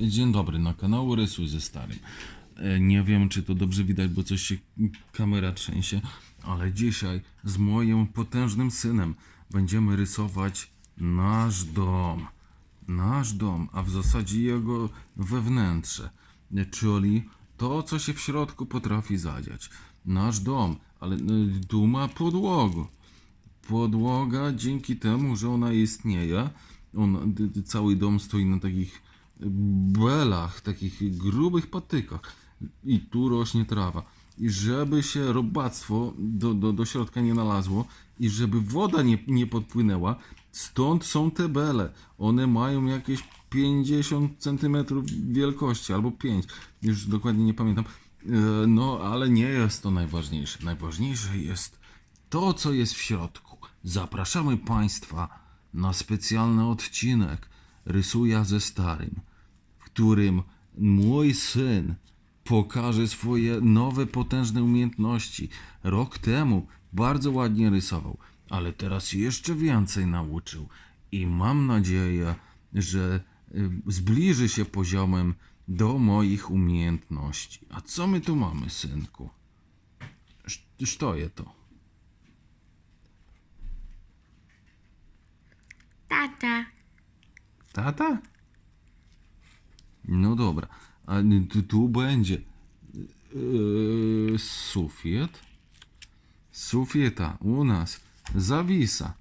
Dzień dobry, na kanału Rysuj ze Starym. E, Nie wiem, czy to dobrze widać, bo coś się kamera trzęsie, ale dzisiaj z moim potężnym synem będziemy rysować nasz dom. Nasz dom, a w zasadzie jego wewnętrze, E, czyli to, co się w środku potrafi zadziać. Nasz dom, ale e, tu ma podłogę podłoga dzięki temu, że ona istnieje, on, cały dom stoi na takich belach, takich grubych patykach i tu rośnie trawa. I żeby się robactwo do, do, do środka nie nalazło i żeby woda nie, nie podpłynęła, stąd są te bele. One mają jakieś 50 cm wielkości albo 5, już dokładnie nie pamiętam. E, No, ale nie jest to najważniejsze. Najważniejsze jest to, co jest w środku. Zapraszamy Państwa na specjalny odcinek Rysuja ze Starym, w którym mój syn pokaże swoje nowe, potężne umiejętności. Rok temu bardzo ładnie rysował, ale teraz jeszcze więcej nauczył i mam nadzieję, że y, zbliży się poziomem do moich umiejętności. A co my tu mamy, synku? Sz- Co je to? Tata. Tata? No dobra, a tu, tu będzie yy, sufiet. Sufieta u nas zawisa.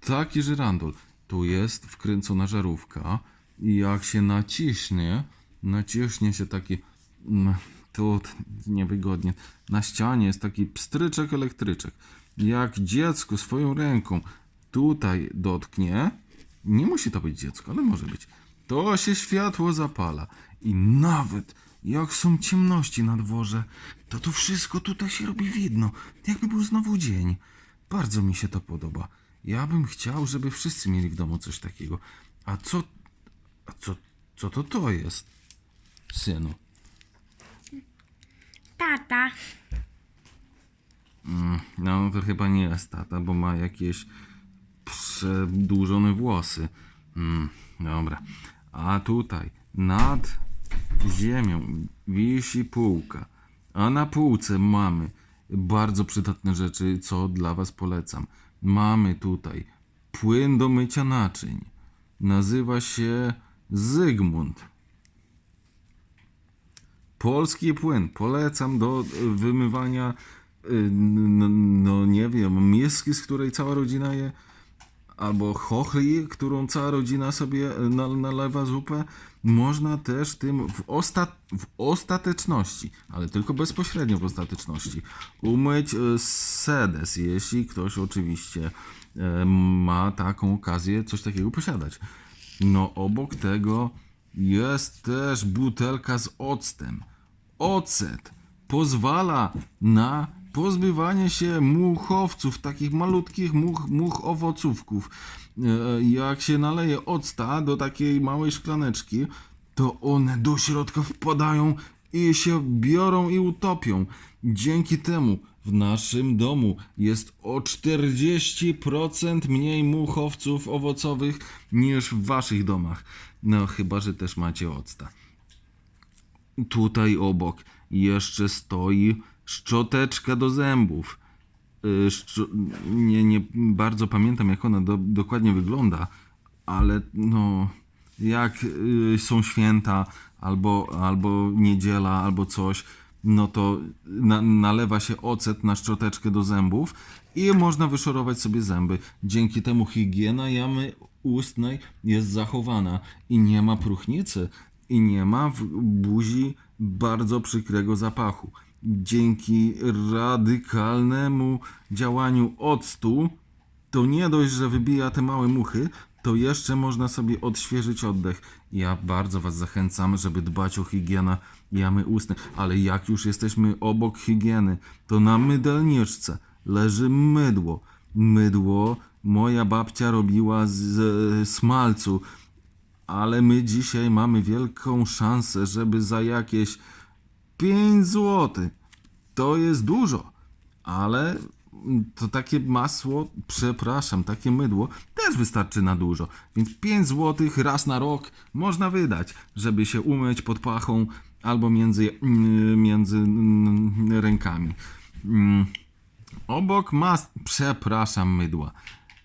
Taki żyrandol. Tu jest wkręcona żarówka i jak się naciśnie, naciśnie się taki mm, tu niewygodnie. Na ścianie jest taki pstryczek elektryczek. Jak dziecko swoją ręką tutaj dotknie, nie musi to być dziecko, ale może być. To się światło zapala i nawet jak są ciemności na dworze, to to wszystko tutaj się robi widno, jakby był znowu dzień. Bardzo mi się to podoba. Ja bym chciał, żeby wszyscy mieli w domu coś takiego. A co, a co, co to to jest, synu? Tata. No to chyba nie jest tata, bo ma jakieś przedłużone włosy. Mm, dobra. A tutaj nad ziemią wisi półka. A na półce mamy bardzo przydatne rzeczy, co dla Was polecam. Mamy tutaj płyn do mycia naczyń. Nazywa się Zygmunt. Polski płyn. Polecam do wymywania, no, no nie wiem, miski, z której cała rodzina je, albo chochli, którą cała rodzina sobie e, na- nalewa zupę. Można też tym w, osta w ostateczności, ale tylko bezpośrednio w ostateczności, umyć e, sedes, jeśli ktoś oczywiście e, ma taką okazję coś takiego posiadać. No obok tego jest też butelka z octem. Ocet pozwala na pozbywanie się muchowców, takich malutkich much, much owocówków. E, Jak się naleje octa do takiej małej szklaneczki, to one do środka wpadają i się biorą i utopią. Dzięki temu w naszym domu jest o 40% mniej muchowców owocowych niż w waszych domach. No chyba, że też macie octa. Tutaj obok jeszcze stoi szczoteczka do zębów. Y, Szczo- nie, nie bardzo pamiętam, jak ona do, dokładnie wygląda, ale no, jak y, są święta, albo, albo niedziela, albo coś, no to na, nalewa się ocet na szczoteczkę do zębów i można wyszorować sobie zęby. Dzięki temu higiena jamy ustnej jest zachowana i nie ma próchnicy i nie ma w buzi bardzo przykrego zapachu. Dzięki radykalnemu działaniu octu, to nie dość, że wybija te małe muchy, to jeszcze można sobie odświeżyć oddech. Ja bardzo Was zachęcam, żeby dbać o higienę jamy ustnej. Ale jak już jesteśmy obok higieny, to na mydelniczce leży mydło. Mydło moja babcia robiła z smalcu, ale my dzisiaj mamy wielką szansę, żeby za jakieś 5 zł. To jest dużo, ale to takie masło, przepraszam, takie mydło też wystarczy na dużo. Więc 5 zł raz na rok można wydać, żeby się umyć pod pachą albo między, mm, między mm, rękami. Mm. Obok mas, przepraszam, mydła.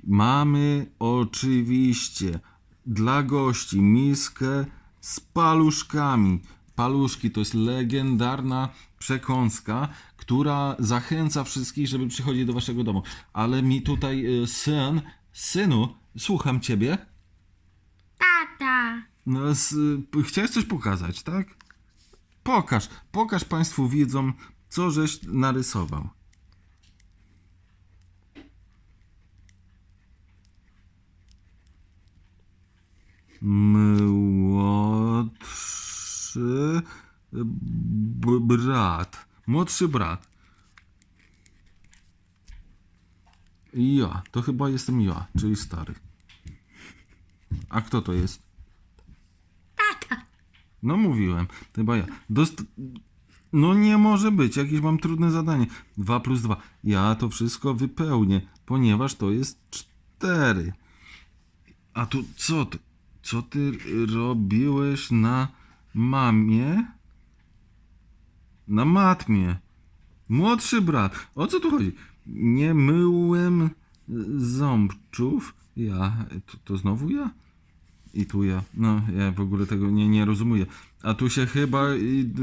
Mamy oczywiście dla gości miskę z paluszkami. Paluszki to jest legendarna przekąska, która zachęca wszystkich, żeby przychodzić do waszego domu. Ale mi tutaj y, syn, synu, słucham ciebie. Tata. No, z, chciałeś coś pokazać, tak? Pokaż, pokaż państwu widzom, co żeś narysował. Młodszy b- brat. Młodszy brat. I ja. To chyba jestem ja, czyli stary. A kto to jest? Tata. No mówiłem, chyba ja. Dost... No nie może być, jakieś mam trudne zadanie. 2 plus 2. Ja to wszystko wypełnię, ponieważ to jest 4. A tu co ty? Co ty robiłeś na mamie? Na matmie. Młodszy brat. O co tu chodzi? Nie myłem ząbczów. Ja. To, to znowu ja? I tu ja. No, ja w ogóle tego nie, nie rozumuję. A tu się chyba. i-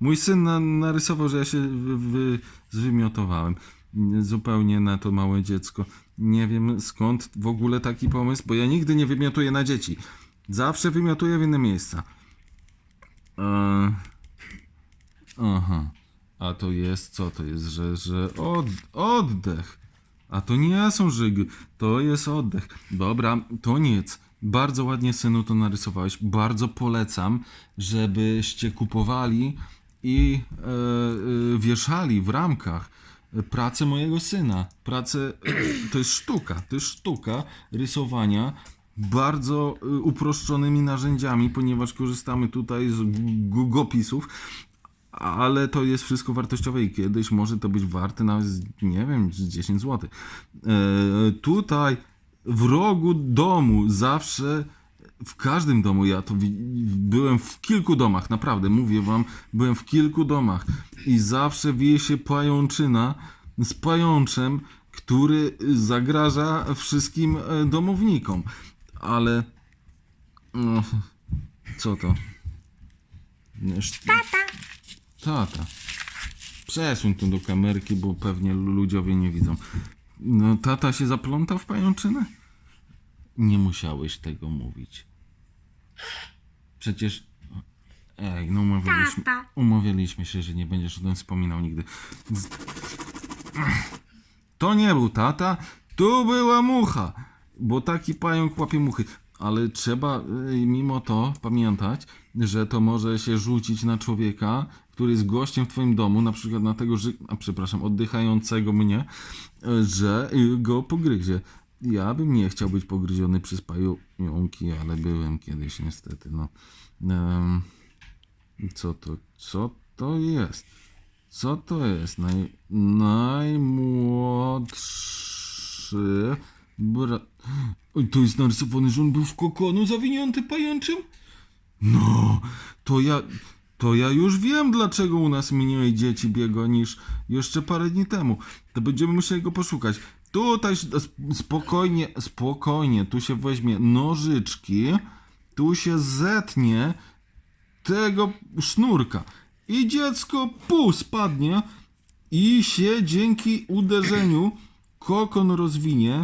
Mój syn na, narysował, że ja się wy, wy, zwymiotowałem. Zupełnie na to małe dziecko. Nie wiem skąd w ogóle taki pomysł, bo ja nigdy nie wymiotuję na dzieci. Zawsze wymiotuję w inne miejsca. Eee, aha. A to jest, co to jest, że, że od, oddech. A to nie są żygy, to jest oddech. Dobra, to nic. Bardzo ładnie, synu, to narysowałeś. Bardzo polecam, żebyście kupowali i e, e, wieszali w ramkach pracę mojego syna. Pracę, to jest sztuka, to jest sztuka rysowania bardzo e, uproszczonymi narzędziami, ponieważ korzystamy tutaj z gugopisów, ale to jest wszystko wartościowe i kiedyś może to być warte nawet, nie wiem, z 10 zł. E, tutaj w rogu domu zawsze, w każdym domu, ja to byłem w kilku domach, naprawdę, mówię wam, byłem w kilku domach i zawsze wieje się pajączyna z pajączem, który zagraża wszystkim e, domownikom. Ale, no, co to? Jeszcze- Tata. Tata. Przesuń to do kamerki, bo pewnie ludziowie nie widzą. No, tata się zaplątał w pajączynę? Nie musiałeś tego mówić. Przecież. Ej, no umawialiśmy, umawialiśmy się, że nie będziesz o tym wspominał nigdy. To nie był tata, tu była mucha, bo taki pająk łapie muchy. Ale trzeba y, mimo to pamiętać, że to może się rzucić na człowieka, który jest gościem w twoim domu, na przykład na tego, ży- a przepraszam, oddychającego mnie, y, że y, go pogryzie. Ja bym nie chciał być pogryziony przez pająki, ale byłem kiedyś niestety, no. Em, co to, co to jest? Co to jest? Naj, najmłodszy brat. Oj, To jest narysowane, że on był w kokonu zawinięty pajęczym? No, to ja, to ja już wiem, dlaczego u nas mniej dzieci biega niż jeszcze parę dni temu. To będziemy musieli go poszukać. Tutaj spokojnie, spokojnie, tu się weźmie nożyczki, tu się zetnie tego sznurka i dziecko pół spadnie i się dzięki uderzeniu kokon rozwinie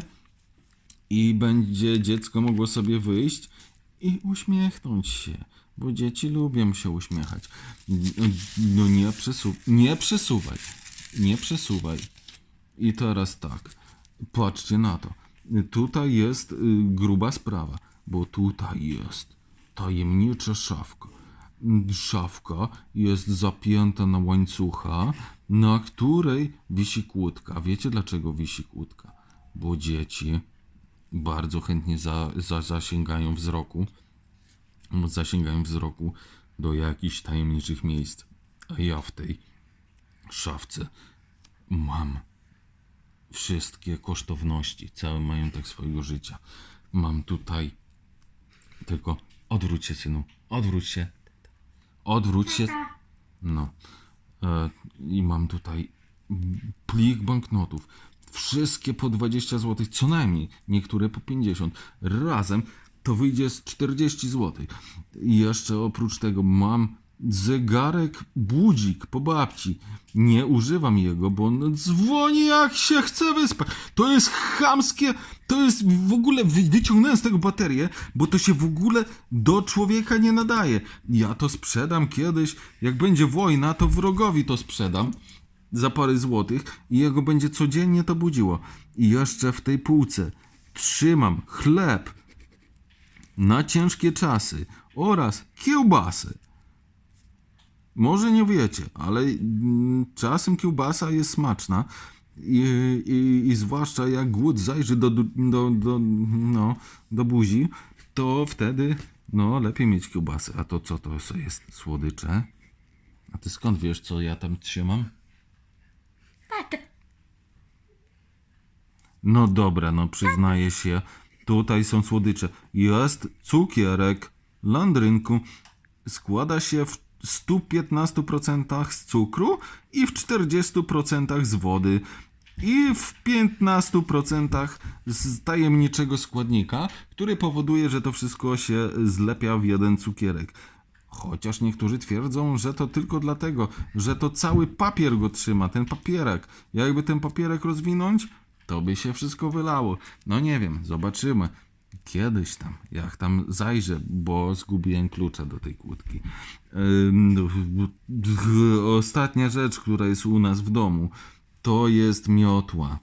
i będzie dziecko mogło sobie wyjść i uśmiechnąć się, bo dzieci lubią się uśmiechać. No nie, przesu nie przesuwaj, nie przesuwaj. I teraz tak, patrzcie na to. Tutaj jest y, gruba sprawa, bo tutaj jest tajemnicza szafka. Szafka jest zapięta na łańcucha, na której wisi kłódka. Wiecie dlaczego wisi kłódka? Bo dzieci bardzo chętnie za, za, zasięgają wzroku, zasięgają wzroku do jakichś tajemniczych miejsc. A ja w tej szafce mam wszystkie kosztowności, cały majątek swojego życia. Mam tutaj. Tylko odwróć się, synu. Odwróć się. Odwróć się. No. E, I mam tutaj plik banknotów. Wszystkie po 20 zł, co najmniej, niektóre po 50. Razem to wyjdzie z 40 zł. I jeszcze oprócz tego mam zegarek budzik po babci. Nie używam jego, bo on dzwoni jak się chce wyspać. To jest chamskie, to jest w ogóle, wy- wyciągnąłem z tego baterię, bo to się w ogóle do człowieka nie nadaje. Ja to sprzedam kiedyś, jak będzie wojna, to wrogowi to sprzedam za parę złotych i jego będzie codziennie to budziło. I jeszcze w tej półce trzymam chleb na ciężkie czasy oraz kiełbasy. Może nie wiecie, ale mm, czasem kiełbasa jest smaczna i, i, i zwłaszcza jak głód zajrzy do, do, do, no, do buzi, to wtedy no, lepiej mieć kiełbasę. A to co to jest? Słodycze? A ty skąd wiesz, co ja tam trzymam? No dobra, no przyznaję się. Tutaj są słodycze. Jest cukierek landrynku. Składa się w 115% z cukru i w 40% z wody. I w 15% z tajemniczego składnika, który powoduje, że to wszystko się zlepia w jeden cukierek. Chociaż niektórzy twierdzą, że to tylko dlatego, że to cały papier go trzyma, ten papierek. Jakby ten papierek rozwinąć, to by się wszystko wylało. No nie wiem, zobaczymy. Kiedyś tam, jak tam zajrzę, bo zgubiłem klucza do tej kłódki. Ostatnia rzecz, która jest u nas w domu, to jest miotła.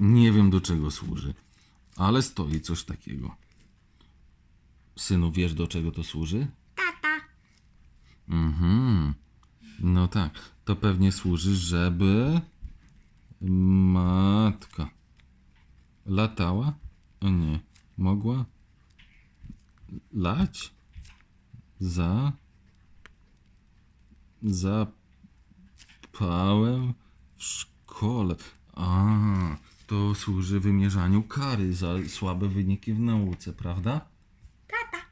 Nie wiem do czego służy, ale stoi coś takiego. Synu, wiesz do czego to służy? Tata. Mhm. No tak, to pewnie służy, żeby matka latała? O nie, mogła lać za zapałem w szkole. A, to służy wymierzaniu kary za słabe wyniki w nauce, prawda? Tata.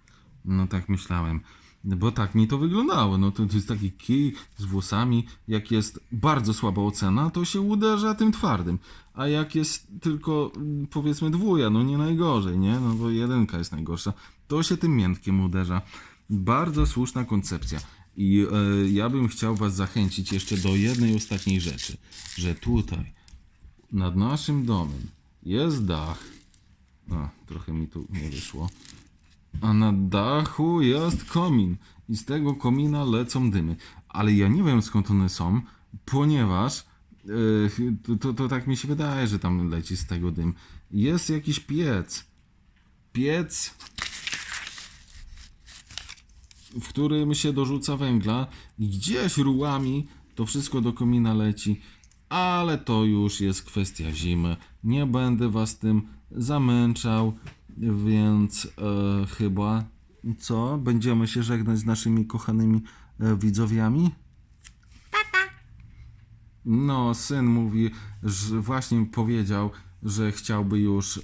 No tak myślałem. Bo tak mi to wyglądało. No to, to jest taki kij z włosami. Jak jest bardzo słaba ocena, to się uderza tym twardym. A jak jest tylko mm, powiedzmy dwuja, no nie najgorzej, nie? No bo jedynka jest najgorsza, to się tym miętkiem uderza. Bardzo słuszna koncepcja. I e, ja bym chciał Was zachęcić jeszcze do jednej ostatniej rzeczy, że tutaj nad naszym domem jest dach. A, trochę mi tu nie wyszło. A na dachu jest komin i z tego komina lecą dymy. Ale ja nie wiem skąd one są, ponieważ yy, to, to, to tak mi się wydaje, że tam leci z tego dym. Jest jakiś piec. Piec, w którym się dorzuca węgla i gdzieś rułami to wszystko do komina leci. Ale to już jest kwestia zimy. Nie będę was tym zamęczał, więc e, chyba co? Będziemy się żegnać z naszymi kochanymi e, widzowiami? Tata. No, syn mówi, że właśnie powiedział, że chciałby już. E,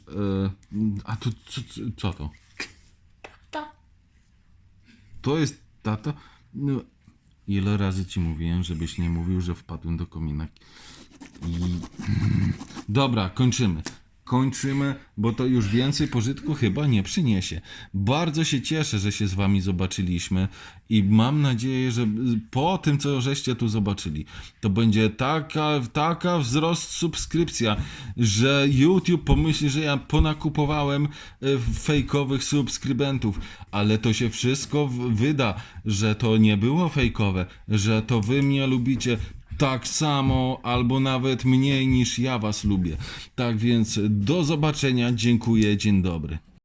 a to co, co to? To. To jest tata? No, ile razy ci mówiłem, żebyś nie mówił, że wpadłem do komina. I... Dobra, kończymy. Kończymy, bo to już więcej pożytku chyba nie przyniesie. Bardzo się cieszę, że się z wami zobaczyliśmy i mam nadzieję, że po tym, co żeście tu zobaczyli, to będzie taka, taka wzrost subskrypcja, że YouTube pomyśli, że ja ponakupowałem e, fejkowych subskrybentów, ale to się wszystko wyda, że to nie było fejkowe, że to wy mnie lubicie tak samo, albo nawet mniej niż ja was lubię. Tak więc do zobaczenia, dziękuję, dzień dobry.